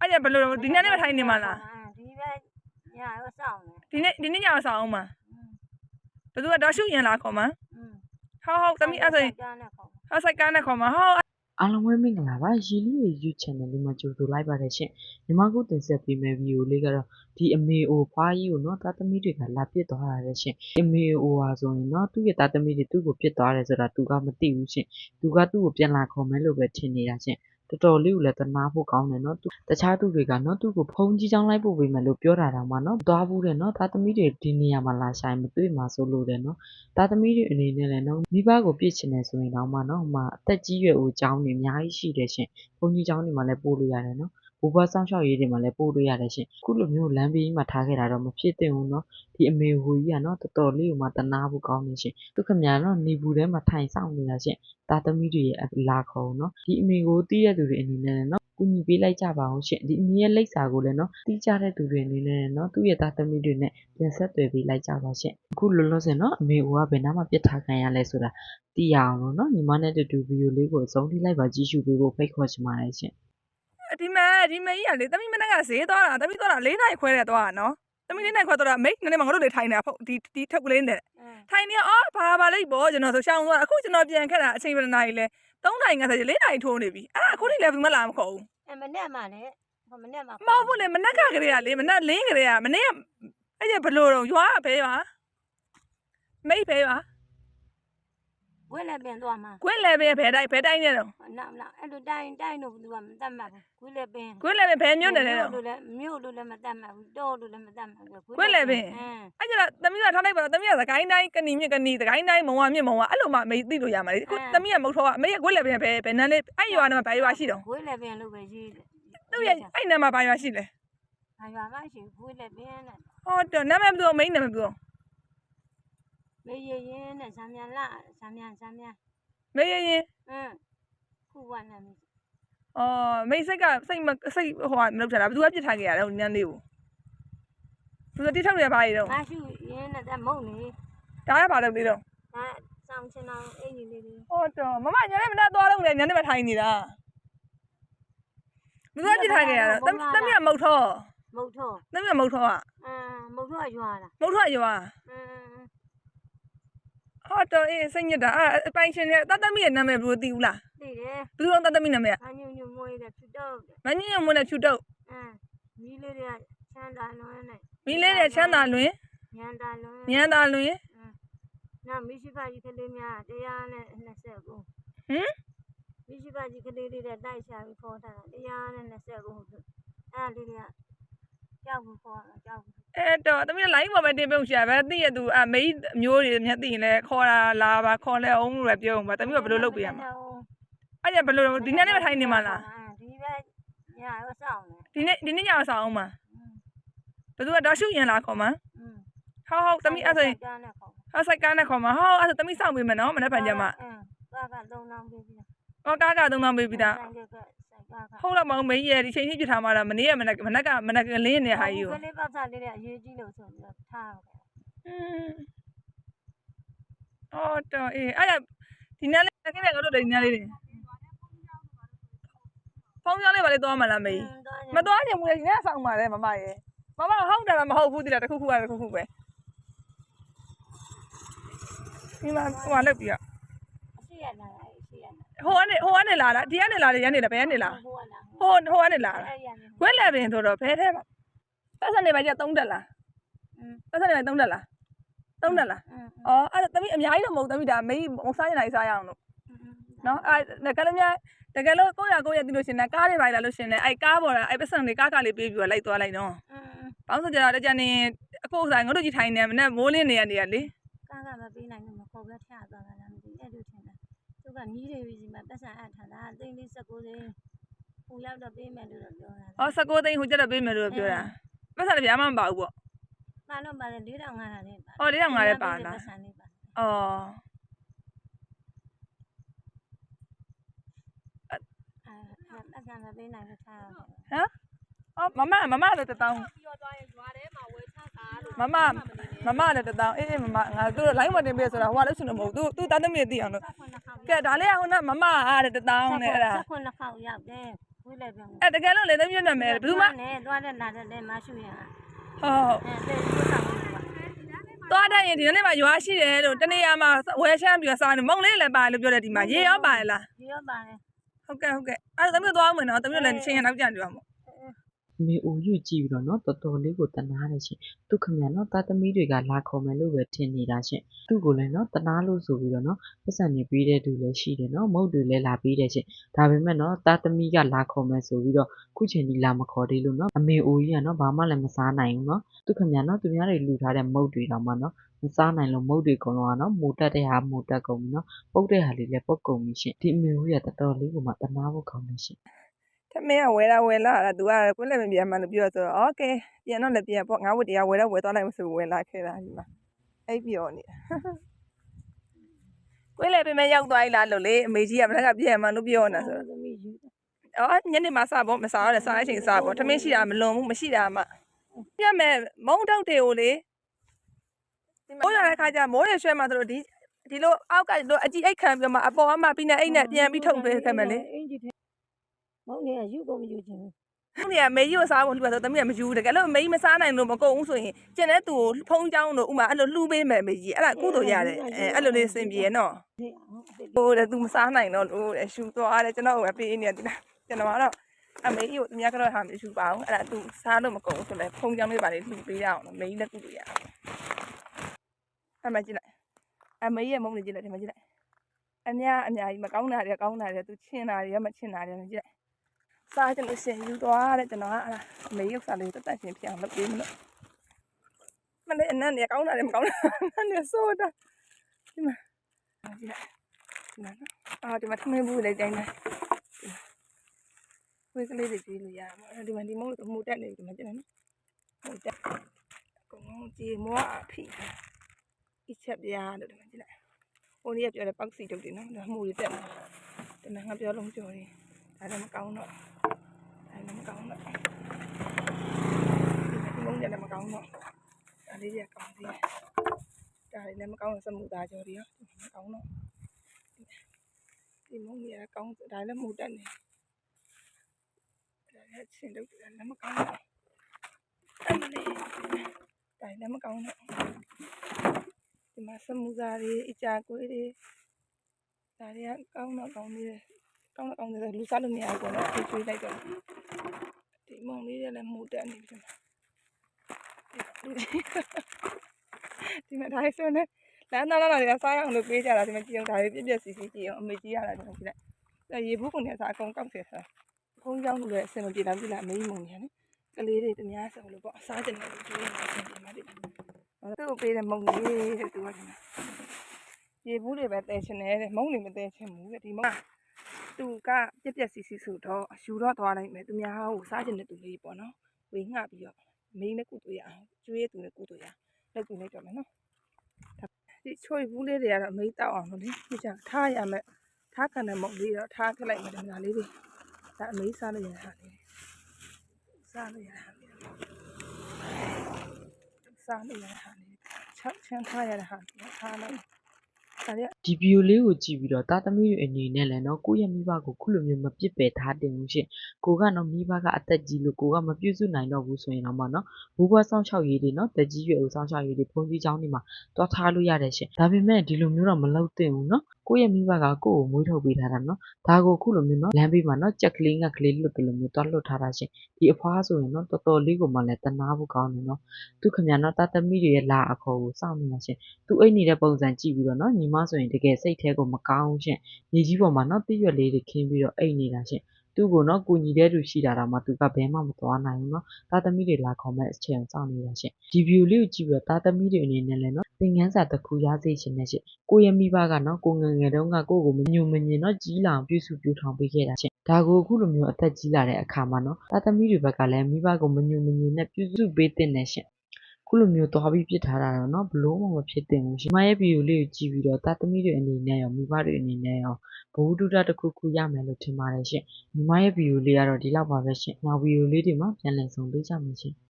အဲ့ဒါဘယ်လိုဒီနေ့နဲ့ပဲထိုင်နေမှာလားဒီပဲညာတော့စောင့်နေဒီနေ့ဒီနေ့ညာတော့စောင့်အောင်မှာဘသူကတော့ရှုရင်လာခေါ်မှာဟောဟောသမီးအဲ့ဆိုရင်ဟောဆိုင်ကားနဲ့ခေါ်မှာဟောအားလုံးပဲမင်္ဂလာပါရီလူရဲ့ YouTube channel လေးမှာကြိုဆိုလိုက်ပါတယ်ရှင်ညီမကိုတင်ဆက်ပေးမယ့် video လေးကတော့ဒီအမေအိုဖွားကြီးကိုနော်တာသမီတွေကလာပစ်သွားတာလေရှင်အမေအိုဟာဆိုရင်နော်သူ့ရဲ့တာသမီတွေသူ့ကိုပစ်သွားတယ်ဆိုတာသူကမသိဘူးရှင်သူကသူ့ကိုပြန်လာခေါ်မယ်လို့ပဲထင်နေတာရှင် တော်တော်လေးကိုလည်းတနာဖို့ကောင်းတယ်နော်သူတခြားသူတွေကနော်သူ့ကိုဖုန်းကြီးချောင်းလိုက်ပို့ပေးမယ်လို့ပြောတာတောင်မှနော်သွားဘူးတယ်နော်တာသမီတွေဒီနေရာမှာလာဆိုင်မတွေ့မှာဆိုလို့တယ်နော်သားသမီးတွေအနေနဲ့လည်းနော်မိဘကိုပြစ်ချင်တယ်ဆိုရင်တော့မှနော်ဟိုမှာအသက်ကြီးရွယ်ဦးကျောင်းတွေအများကြီးရှိတယ်ရှင်။ဘုန်းကြီးကျောင်းတွေမှာလည်းပို့လို့ရတယ်နော်။ ဘူဘဆောင်းရှောက်ရေးတွေမှာလည်း ပို့လို့ရတယ်ရှင်။အခုလိုမျိုးလမ်းဘေးမှာ ထားခဲ့တာတော့ မဖြစ်သင့်ဘူးနော်။ဒီအမေဟိုကြီးကနော် တော်တော်လေးကိုမှတနာဖို့ကောင်းနေရှင်။သူခင်ဗျာနော် နေဘူးထဲမှာ ထိုင်ဆောင်နေတာရှင်။သားသမီးတွေရဲ့လာခေါ်နော်။ဒီအမေကိုတီးတဲ့သူတွေအနေနဲ့လည်းနော် ကူညီပေးလိုက်ကြပါအောင်ရှင်ဒီအမေရဲ့ လိပ်စာကိုလည်းနော်တီးကြတဲ့သူတွေအနေနဲ့နော် သူ့ရဲ့သားသမီးတွေနဲ့ ပြန်ဆက်သွယ်ပေးလိုက်ကြပါရှင်အခုလောလောဆယ်နော် အမေကဘယ်နာမှပြစ်ထားခံရလဲဆိုတာ သိရအောင်လို့နော် ညီမနဲ့တူတူဗီဒီယိုလေးကို အဆုံးထိ လိုက်ပါကြည့်ရှုပေးဖို့ ဖိတ်ခေါ်ချင်ပါတယ်ရှင် ဒီမဲဒီမဲကြီးကလေသမီးမနေ့ကဈေးသွားတာသမီးသွားတာ၄နိုင်ခွဲတဲ့သွားတာနော်သမီး၄နိုင်ခွဲသွားတာမိတ်နည်းနည်းမငါတို့တွေထိုင်နေတာဖုတ်ဒီဒီထုပ်ကလေးနဲ့อืมထိုင်နေအော်ဘာပါလိမ့်ပေါ့ကျွန်တော်ဆိုရှောင်းသွားအခုကျွန်တော်ပြန်ခက်တာအချိန်ဘယ်နှစ်နာရီလဲ3နိုင်50၄နိုင်ထိုးနေပြီအဲ့ဒါအခုထိလည်းဘယ်သူမှလာမခေါ်ဘူးအမနဲ့မှလည်းဟိုမနဲ့မှမဟုတ်ဘူးလေမနက်ကကလေးကလေမနက်လင်းကလေးကမနေ့ကအဲ့ကျဘလို့တော့ရွာဘဲရွာမိတ်ဘဲရွာ ဝဲလည်းပင်သွားမှာကွင်းလည်းပဲဘဲတိုင်းဘဲတိုင်းနဲ့တော့နောက်နောက်အဲ့လိုတိုင်းတိုင်းလို့သူကမတတ်မှတ်ဘူးခွေးလည်းပင်ကွင်းလည်းပဲဘဲမြို့နေတယ်တော့လို့လည်းမြို့လို့လည်းမတတ်မှတ်ဘူးတော့လို့လည်းမတတ်မှတ်ဘူးခွေးလည်းပင်အင်းအဲ့ကျတော့သမီးကထားလိုက်ပါတော့သမီးကသခိုင်းတိုင်းကဏီမြင့်ကဏီသခိုင်းတိုင်းမုံဝမြင့်မုံဝအဲ့လိုမှမေသိလို့ရမှာလေအခုသမီးကမုတ်ထောကအမေကကွင်းလည်းပဲဘဲဘဲနန်းလေးအဲ့ရွာနဲ့ဘဲရွာရှိတော့ခွေးလည်းပင်လို့ပဲရေးတယ်သူ့ရဲ့အဲ့နာမှာဘဲရွာရှိလဲဘာရွာမရှိခွေးလည်းပင်နဲ့ဟောတော့နာမည်ဘယ်လိုမိန်းနာမည်ဘယ်လို မေးရရင်နဲ့ဇာမြန်လာဇာမြန်ဇာမြန်မေးရင်ရင်အင်းခုကနာမည်အော်မိတ်စိတ်ကစိတ်မစိတ်ဟိုကမလုပ်ထားတာဘယ်သူကပြစ်ထားခဲ့ရလဲဟိုနန်းလေးကိုသူကတိထောက်ရပါလေတော့ငါရှုရင်နဲ့တမုံနေဒါကဘာလုပ်နေတော့ဒါဆောင်ချင်အောင်အင်ကြီးလေးလေးဟောတော့မမညာလည်းမနာသွားတော့လေညာနဲ့မထိုင်နေတာဘယ်သူကပြစ်ထားခဲ့ရတော့တမီးကမုတ်ထောမုတ်ထောတမီးကမုတ်ထောကအင်းမုတ်ထောရွာလားမုတ်ထောရွာအင်း ဟောတော့အေးစိတ်ညစ်တာအဲ့အပိုင်ရှင်ရဲ့တတ်သမီးရဲ့နာမည်ဘယ်လိုသိဘူးလားသိတယ်ဘယ်သူတော့တတ်သမီးနာမည်ကအညုံညုံမွေးတယ်ဖြူတော့တယ်မညညမွန်းနဲ့ဖြူတုတ်အင်းမီးလေးတွေကချမ်းသာလွန်းနဲ့မီးလေးတဲ့ချမ်းသာလွင်ညံသာလွန်းညံသာလွင်နောက်မိရှိဖကြီးကလေးများတရားနဲ့29ဟမ်မိရှိဖကြီးကလေးလေးတဲ့တိုက်ရှာပြီးခေါ်ထားတာတရားနဲ့29ဟုတ်သူအဲ့ဒါလေးတွေက ကြောက်ဘူးခေါ်တာကြောက်ဘူးအဲ့တော့သမီးလိုင်းပေါ်ပဲတင်ပြုံးရှာပဲသိရသူအမေးမျိုးတွေမျက်သိရင်လည်းခေါ်တာလာပါခေါ်လဲအောင်လို့ပဲပြောအောင်ပါသမီးကဘယ်လိုလုပ်ပေးရမှာအဲ့ကျဘယ်လိုဒီနေ့နဲ့မထိုင်နေမှာလားဒီပဲညာရောစောင့်နေဒီနေ့ဒီနေ့ညအောင်ဆောင်အောင်မှာဘယ်သူကတော့ရှုရင်လာခေါ်မှာอืมဟုတ်ဟုတ်သမီးအဲ့ဆိုရင်ကြားနဲ့ခေါ်ဟောဆိုင်ကားနဲ့ခေါ်မှာဟုတ်အဲ့ဆိုသမီးစောင့်ပေးမယ်နော်မနေ့ဖန်ကြမှာအင်းကာကသုံးလောင်းပေးပြီးဟောကားကသုံးသောင်းပေးပြီးသားဆိုင်ကဆိုင်ကာက ဟုတ်လားမအောင်မေးရဒီချိန်ကြီးပြထားမှာလားမနေ့ကမနေ့ကမနေ့ကမနေ့ကလင်းနေတဲ့ဟာကြီးကိုကလေးပတ်စားလေးတွေအရေးကြီးလို့ဆိုပြီးတော့ထားခဲ့อืมအော်တော့အေးအဲ့ဒါဒီနေ့လေးခင်းတဲ့ကတော့ဒီနေ့လေးဖုန်းကြောင်းလေးပါလေသွားမှလားမေးမသွားချင်ဘူးလေဒီနေ့ဆောင်းပါလေမမရေမမဟုတ်တယ်မဟုတ်ဘူးတိလားတစ်ခုခုကတစ်ခုခုပဲဒီမှာဟိုကလောက်ပြီးတော့အရှိရလာအရှိရလာ ဟိုကနေဟိုကနေလာလားဒီကနေလာတယ်ရန်နေလားဘယ်ကနေလာဟိုကလားဟိုဟိုကနေလာလားအဲ့ရနေခွဲလဲပင်ဆိုတော့ဘယ်ထဲမှာပတ်စံနေပါကြီးသုံးတက်လားပတ်စံနေပါသုံးတက်လားသုံးတက်လားအော်အဲ့ဒါသမီးအများကြီးတော့မဟုတ်သမီးဒါမိမစားရင်နိုင်စားရအောင်လို့နော်အဲ့ကလေးများတကယ်လို့ကိုရကိုရသိလို့ရှင်လဲကားတွေပါလာလို့ရှင်လဲအဲ့ကားပေါ်တာအဲ့ပတ်စံတွေကားကလေးပေးပြီးတော့လိုက်သွားလိုက်တော့ပေါင်းစကြတော့တကြနေအခုဥစားငုတ်တို့ကြီးထိုင်နေမနဲ့မိုးလင်းနေရနေရလေကားကမပေးနိုင်ဘူးမခေါ်ပဲထရသွားတာ ကနီးတွေပြီးစီမှာပတ်စံအပ်ထားတာအသိန်းလေး19သိန်းဟိုရောက်တော့ပေးမယ်လို့တော့ပြောတာဟော19သိန်းဟိုကြတော့ပေးမယ်လို့ပြောတာပတ်စံလည်းဗျာမှမပါဘူးပေါ့မှန်တော့ပါတယ်4500လေးပါဟော၄000လည်းပါလားပတ်စံလေးပါအော်အဲပတ်စံမပေးနိုင်လို့ထားရတယ်အော်မမမမလည်းတတောင်းပြောသွားရင်ရွာထဲမှာဝယ်ချတာလို့မမမမလည်းတတောင်းအေးအေးမမငါတို့လိုင်းမတင်ပေးဆိုတာဟိုကလည်းရှင်လို့မဟုတ်သူသူတာသမီးသိအောင်လို့19ခေါ က်ကဲဒါလေးကဟိုနမမအားတဲ့တတောင်းနဲ့အဲ့ဒါ19ခေါက်ရောက်တယ်ဝိလည်းပြန်အဲတကယ်လို့လေသမီးနာမည်ဘယ်သူမှနဲ့သွားတဲ့လာတဲ့လည်းမရှိရဟုတ်ဟုတ်အဲတဲ့ဒီဆောင်လို့ပါသွားတတ်ရင်ဒီနေ့မှရွာရှိတယ်လို့တနေ့ရမှဝယ်ချမ်းပြီးတော့စားနေမုံလေးလည်းပါတယ်လို့ပြောတယ်ဒီမှာရေရောပါတယ်လားဒီရောပါတယ်ဟုတ်ကဲ့ဟုတ်ကဲ့အဲ့ဒါသမီးသွားအောင်မယ်နော်သမီးလည်းချင်းရနောက်ကြကြွားမို့အ မေအိုရွကြည့်ပြီးတော့နော်တော်တော်လေးကိုတနာတယ်ရှင်သူခမရနော်တာသမီတွေကလာခေါ်မယ်လို့ပဲထင်နေတာရှင်သူ့ကိုလည်းနော်တနာလို့ဆိုပြီးတော့နော်ပတ်စံနေပေးတဲ့သူလည်းရှိတယ်နော်မုတ်တွေလည်းလာပေးတယ်ရှင်ဒါပေမဲ့နော်တာသမီကလာခေါ်မယ်ဆိုပြီးတော့ခုချိန်ကြီးလာမခေါ်သေးလို့နော်အမေအိုကြီးကနော်ဘာမှလည်းမစားနိုင်ဘူးနော်သူခမရနော်သူများတွေလူထားတဲ့မုတ်တွေတော့မှနော်မစားနိုင်လို့မုတ်တွေအကုန်လုံးကနော်မူတက်တဲ့ဟာမူတက်ကုန်ပြီနော်ပုတ်တဲ့ဟာလေးလည်းပုတ်ကုန်ပြီရှင်ဒီအမေအိုကြီးကတော်တော်လေးကိုမှတနာဖို့ကောင်းနေရှင် ထမင်းကဝယ်လာဝယ်လာတာ तू ကကိုလည်းမပြန်မှလို့ပြောဆိုတော့โอเคပြန်တော့လည်းပြန်ပေါ့ငါဝတ်တရားဝယ်တော့ဝယ်သွားလိုက်မဆိုဝယ်လာခဲ့တာဒီမှာအဲ့ပြောနေတာကိုလည်းပြန်မရောက်သွား ਈ လားလို့လေအမေကြီးကမနေ့ကပြန်မှလို့ပြောနေတာဆိုတော့ သမီးယူတယ် အော်ညနေမှစပေါ့မစားရတဲ့စားအချိန်စားပေါ့ထမင်းရှိတာမလွန်ဘူးမရှိတာမှပြတ်မဲ့မုံထုတ်တွေကိုလေမိုးရတဲ့ခါကျမိုးရရွှဲမှဆိုတော့ဒီဒီလိုအောက်ကလိုအကြည့်အိတ်ခံပြီးမှအပေါ်အမှပြီးနေအိတ်နဲ့ပြန်ပြီးထုတ်ပေးခဲ့မယ်လေ အင်ဂျီထဲ မောင်နေကယူကုန်မယူချင်ဘူးခုနေကမေကြီးကိုစားဖို့လှူပါဆိုသမီးကမယူတကယ်လို့မေကြီးမစားနိုင်လို့မကုန်ဘူးဆိုရင်ကျန်တဲ့သူကိုဖုံးချောင်းတို့ဥမာအဲ့လိုလှူပေးမယ်မေကြီးအဲ့ဒါကုသိုလ်ရတယ်အဲအဲ့လိုလေးအဆင်ပြေနော်ဟဲ့ဟုတ်တယ်ဟိုတဲ့သူမစားနိုင်တော့လို့တဲ့ရှူသွားတယ်ကျွန်တော်ကပဲပေးနေတယ်ဒီလားကျွန်တော်ကတော့အမေကြီးကိုသူများကတော့ဟာမရှူပါဘူးအဲ့ဒါသူစားလို့မကုန်ဘူးဆိုလဲဖုံးချောင်းလေးပါလေလှူပေးရအောင်မေကြီးလည်းကုသိုလ်ရအောင်အမေကြည့်လိုက်အမေရဲ့မုန်းနေကြည့်လိုက်ဒီမှာကြည့်လိုက်အများအများကြီးမကောင်းတာတွေကောင်းတာတွေသူချင်းတာတွေမချင်းတာတွေကြည့်လိုက် စားကြလို့ရှင်ယူသွားတဲ့ကျွန်တော်ကအဲ့ဒါအမေရုပ်စားလေးတက်တက်ရှင်ဖြစ်အောင်လုပ်ပေးမလို့မလေးအနံ့နေကောင်းတာလည်းမကောင်းတာအနံ့နေဆိုတာဒီမှာကြည့်လိုက်ဒီမှာနော်အာဒီမှာထမင်းဘူးလေးတိုင်းတိုင်းဝေးကလေးတွေပြေးလို့ရမှာအဲ့ဒီမှာဒီမုံလို့မှုတက်နေပြီဒီမှာကြည့်လိုက်နော်မှုတက်အကုန်လုံးကြည်မောအဖိအချက်ပြားလို့ဒီမှာကြည့်လိုက်ဟိုနေ့ကပြောတဲ့ပေါက်စီတုတ်တယ်နော်ဒါမှုတွေတက်နေဒီမှာငါပြောလုံးကြော်တယ်ဒါလည်းမကောင်းတော့ဒါလည်းမကောင်းတော့ဒီမုန်းတယ်လည်းမကောင်းတော့ဒါလေးတွေကကောင်းသေးတယ်ဒါလေးလည်းမကောင်းတော့ စမှုသားကြော်တွေရောမကောင်းတော့ဒီမုန်းတွေကကောင်းဒါလည်းမှုတက်နေဒါလည်းချင်းတော့လည်းမကောင်းတော့အမလေးဒါလည်းမကောင်းတော့ဒီမှာစမှုသားတွေအကြကွေး မရဘူးပေါ့နော်ဖြေးဖြေးလိုက်တော့ဒီမုံလေးတွေလည်းမှုတက်နေပြီဒီမှာဒါဆိုနေလမ်းသားလာတွေကစားရအောင်လို့ပေးကြတာဒီမှာကြည့်အောင်ဒါတွေပြည့်ပြည့်စီစီကြည့်အောင်အမေကြီးရတာဒီမှာကြည့်လိုက်အဲရေဘူးကုန်နေစားအကုန်ကောက်တယ်ဆိုတာဖုံးကြောင်းလို့လည်းအဆင်မပြေတော့ကြည့်လိုက်အမေကြီးမုံနေရတယ်ကလေးတွေတများဆိုလို့ပေါ့စားကြတယ်လို့ပြောနေတာအဆင်ပြေမှာဒီသူ့ကိုပေးတဲ့မုံလေးတဲ့သူကဒီမှာရေဘူးတွေပဲတဲချင်တယ်တဲ့မုံတွေမတဲချင်ဘူးတဲ့ဒီမုံ သူကပြက်ပြက်စီစီဆိုတော့ယူတော့သွားလိုက်မယ်သူများဟိုစားကျင်တဲ့သူလေးပေါ့နော်ဝေငှပြီးတော့မင်းနဲ့ကုတူရအောင်ကျွေးသူနဲ့ကုတူရလောက်ပြီးလိုက်တော့မယ်နော်ဒါဒီချွေဘူးလေးတွေကတော့မိတောက်အောင်လို့လေပြကြထားရမယ်ထားခံတဲ့မုံလေးတော့ထားခက်လိုက်မယ်ဒီမှာလေးတွေဒါအမေးစားလို့ရတဲ့ဟာလေးစားလို့ရတဲ့ဟာလေးစားလို့ရတဲ့ဟာလေးချက်ချမ်းထားရတဲ့ဟာလေးထားလိုက် ဒါလေးဒီဗီဒီယိုလေးကိုကြည့်ပြီးတော့တာသမီးတွေအနေနဲ့လည်းနော်ကိုယ့်ရဲ့မိဘကိုခုလိုမျိုးမပစ်ပယ်ထားတင်ဘူးရှင်ကိုကနော်မိဘကအသက်ကြီးလို့ကိုကမပြုစုနိုင်တော့ဘူးဆိုရင်တော့မနော်ဘူဘွားဆောင်ချောက်ရေးတွေနော်တက်ကြီးရွယ်ဦးဆောင်ချောက်ရေးတွေဖုန်ကြီးချောင်းတွေမှာတွားထားလို့ရတယ်ရှင်ဒါပေမဲ့ဒီလိုမျိုးတော့မလုပ်သင့်ဘူးနော် ကိုယ့်ရဲ့မိဘကကိုယ့်ကိုမွေးထုတ်ပေးထားတာနော်ဒါကိုခုလိုမျိုးနော်လမ်းဘေးမှာနော်ကြက်ကလေးငက်ကလေးလွတ်တယ်လို့မျိုးတွားလွတ်ထားတာရှင်ဒီအဖွားဆိုရင်နော်တော်တော်လေးကိုမှလည်းတနာဖို့ကောင်းတယ်နော်သူခင်ဗျာနော်တာသမီးတွေရဲ့လာအခေါ်ကိုစောင့်နေတာရှင်သူအိတ်နေတဲ့ပုံစံကြည့်ပြီးတော့နော်ညီမဆိုရင်တကယ်စိတ်แท้ကိုမကောင်းဘူးရှင်ညီကြီးပေါ်မှာနော်တိရွက်လေးတွေခင်းပြီးတော့အိတ်နေတာရှင် သူ့ကိုနော်ကိုညီတဲ့သူရှိတာတော့မှသူကဘဲမှမသွားနိုင်ဘူးနော်သားသမီးတွေလာခေါ်မဲ့အချိန်စောင့်နေတာရှင်ဒီဗီဒီယိုလေးကိုကြည့်ပြီးတော့သားသမီးတွေအနေနဲ့လည်းနော်သင်ခန်းစာတစ်ခုရစေချင်တဲ့ရှင်ကိုရဲ့မိဘကနော်ကိုငယ်ငယ်တုန်းကကိုကိုမညုံမညင်နော်ကြီးလာအောင်ပြုစုပြုထောင်ပေးခဲ့တာရှင်ဒါကိုအခုလိုမျိုးအသက်ကြီးလာတဲ့အခါမှာနော်သားသမီးတွေဘက်ကလည်းမိဘကိုမညုံမညင်နဲ့ပြုစုပေးတဲ့နဲ့ရှင် ခုလိုမျိုးသွားပြီးပြစ်ထားတာတော့เนาะဘလို့မှမဖြစ်သင့်ဘူးရှင်။မရဲ့ဗီဒီယိုလေးကိုကြည့်ပြီးတော့တာသမီတွေအနေနဲ့ရောမိဘတွေအနေနဲ့ရောဘဝတုဒ္ဒတစ်ခုခုရမယ်လို့ထင်ပါတယ်ရှင်။ညီမရဲ့ဗီဒီယိုလေးကတော့ဒီလောက်ပါပဲရှင်။နောက်ဗီဒီယိုလေးတွေမှာပြန်လည်ဆုံပေးကြမယ်ရှင်။